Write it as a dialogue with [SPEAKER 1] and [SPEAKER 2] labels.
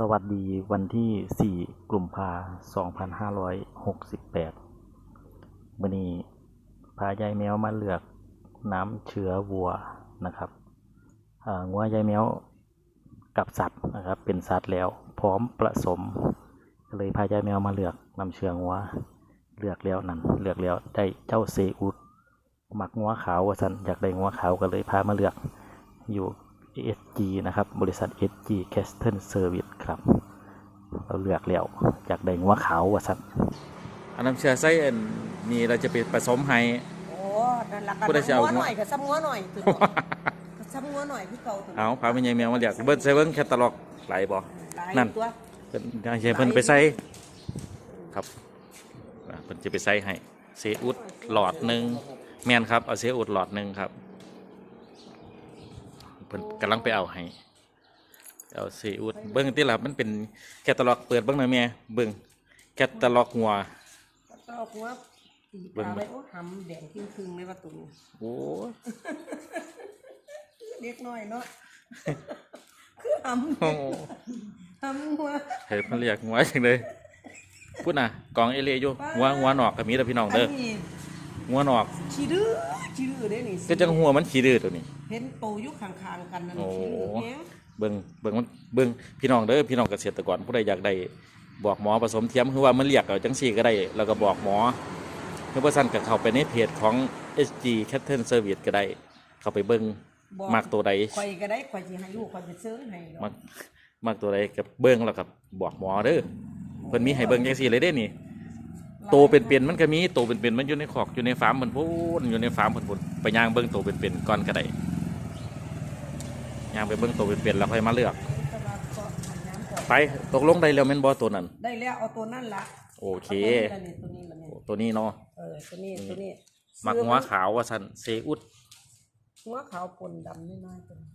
[SPEAKER 1] สวัสดีวันที่ 4 กลุ่มภา2568วันนี้พายายแมวมาเลือกน้ำเชื้อวัวนะครับงัวยายแมวกับสัตว์นะครับเป็นสัตว์แล้วพร้อมผสมก็เลยพายายแมวมาเลือกน้ำเชื้องัวเลือกแล้วนั่นเลือกแล้วได้เจ้าเซอุดหมักงัวขาวว่าสันอยากได้งัวขาวก็เลยพามาเลือกอยู่ SG นะครับ บริษัท SG Castle Service ครับ เราเลือกแล้วอยากได้งัวขาวว่าสัน
[SPEAKER 2] อันน้ำเชื้อไส้อันนี้เราจะไปผสมให้
[SPEAKER 3] โอ้นั่นละกัน
[SPEAKER 2] ผู้ใดจะเอา
[SPEAKER 3] หัวหน่อยกับซ้ำหัวหน่อยถึงกับซ้ำหัวหน่อยพี่เก่าถึง
[SPEAKER 2] เอาพาไปยายแมวมาเรียกเบิ้ลใส่เบิ้งแคตตาล็อกไหลบ่
[SPEAKER 3] หลาย
[SPEAKER 2] นั่น
[SPEAKER 3] ตัว
[SPEAKER 2] เพิ่นให้เพิ่นไปใส่ครับอ่าเพิ่นจะไปใส่ให้เซอุดหลอดหนึ่งแม่นครับเอาเซอุดหลอดหนึ่งครับเพิ่นกำลังไปเอาให้ เอาเซอุดเบิ้งที่หลับมันเป็นแคตตาล็อกเปิดเบิ้งหน่อยแม่เบิ้งแคตตาล็อกหัว
[SPEAKER 3] ก็เอาหัวตี
[SPEAKER 2] เบิ่
[SPEAKER 3] ป
[SPEAKER 2] ง
[SPEAKER 3] ลา
[SPEAKER 2] เบิ่
[SPEAKER 3] ไว้
[SPEAKER 2] ง
[SPEAKER 3] โอ้หำแดงครึ่งๆเลยว่าตุ่ม
[SPEAKER 2] โอ้ย
[SPEAKER 3] เล็กน้อยเนาะ คือหำ
[SPEAKER 2] โอ้
[SPEAKER 3] หำหัว
[SPEAKER 2] เฮ้ยมันเรียกหัวจังเลยพูดนะกองเอเลียอยู่หัวหัวหนอกกับมีแต่พี่น้อง
[SPEAKER 3] อัน
[SPEAKER 2] เด้อ
[SPEAKER 3] นี้
[SPEAKER 2] หัวหนอก
[SPEAKER 3] ขี้ดื้อขี้ดื้อเด้นี่
[SPEAKER 2] ก็จังหัวมันขี้ดื้อตัวนี้
[SPEAKER 3] เห็นโตอยู่ข้างๆกันนั่น
[SPEAKER 2] โอ้
[SPEAKER 3] ขี้ดื้อแฮง
[SPEAKER 2] เบิ่งเบิ่งมันเบิ่งพี่น้องเด้อพี่น้องเกษตรกรผู้ใดอยากได้บอกหมอผสมเทียมคือว่ามันเรียกเอาจังซี่ก็ได้แล้วก็บอกหมอคือว่าซั่นก็เข้าไปในเพจของ SG Cattle Service ก็ได้ เข้าไปเบิ่ง
[SPEAKER 3] บอก
[SPEAKER 2] มักตัวใด
[SPEAKER 3] ข่อยก็ได้ข่อยสิให้ลูกข่อยไปเซิร์งให้ดอก
[SPEAKER 2] มักมักตัวใดก็เบิ่งแล้วก็บอกหมอเด้อเพิ่นมีให้เบิ่งจังซี่เลยเด้นี่โตเป็นๆมันก็มีโตเป็นๆมันอยู่ในคอกอยู่ในฟาร์มเพิ่นพูนอยู่ในฟาร์มเพิ่นพูนไปย่างเบิ่งโตเป็นๆก่อนก็ได้ ย่างไปเบิ่งโตเป็นๆแล้วค่อยมาเลือก
[SPEAKER 3] แต่ว่าก็ให้น้ำก่อน
[SPEAKER 2] ไปตกลงได้แล้วแม่นบ่ตัวนั้น
[SPEAKER 3] ได้แล้วเอาตัวนั่นละ
[SPEAKER 2] โอเคา
[SPEAKER 3] ตัวนี้ละนี่ตัวนี้ละนี่
[SPEAKER 2] ตัวนี้เนาะ
[SPEAKER 3] เออตัวนี้ตัวนี้
[SPEAKER 2] มักหัวขาวว่าซั่นเซอุด
[SPEAKER 3] หัวขาวปนดำนิดหน่อยตัวนี้